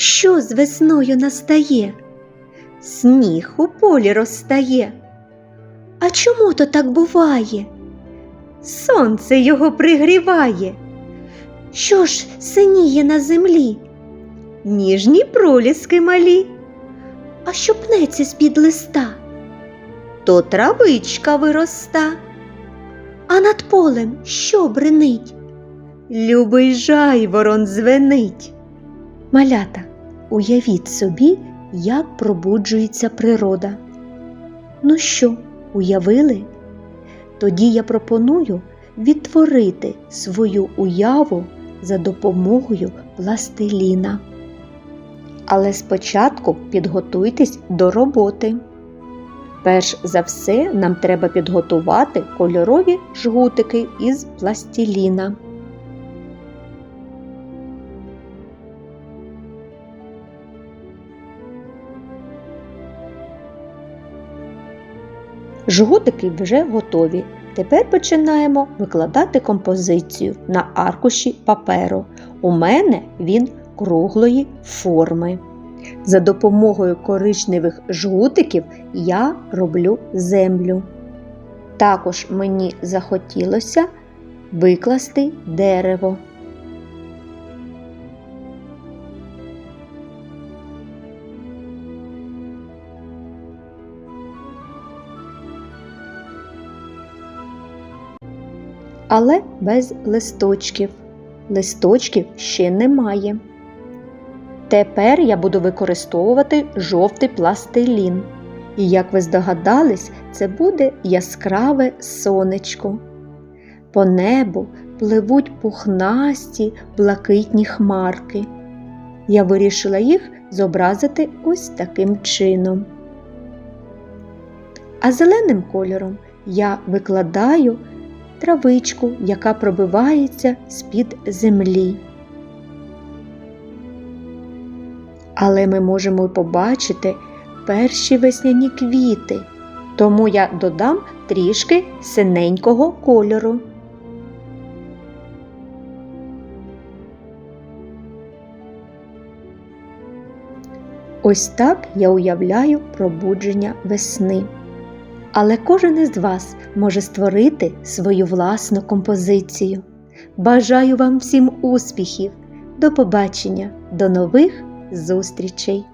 Що з весною настає? Сніг у полі розстає. А чому то так буває? Сонце його пригріває. Що ж синіє на землі? Ніжні проліски малі. А що пнеться з-під листа? То травичка вироста. А над полем що бренить? Любий жайворон звенить. Малята, уявіть собі, як пробуджується природа. Ну що, уявили? Тоді я пропоную відтворити свою уяву за допомогою пластиліна. Але спочатку підготуйтесь до роботи. Перш за все, нам треба підготувати кольорові жгутики із пластиліна. Жгутики вже готові. Тепер починаємо викладати композицію на аркуші паперу. У мене він круглої форми. За допомогою коричневих жгутиків я роблю землю. Також мені захотілося викласти дерево. Але без листочків. Листочків ще немає. Тепер я буду використовувати жовтий пластилін. І, як ви здогадались, це буде яскраве сонечко. По небу пливуть пухнасті блакитні хмарки. Я вирішила їх зобразити ось таким чином. А зеленим кольором я викладаю травичку, яка пробивається з-під землі. Але ми можемо побачити перші весняні квіти, тому я додам трішки синенького кольору. Ось так я уявляю пробудження весни. Але кожен із вас може створити свою власну композицію. Бажаю вам всім успіхів! До побачення, до нових зустрічей!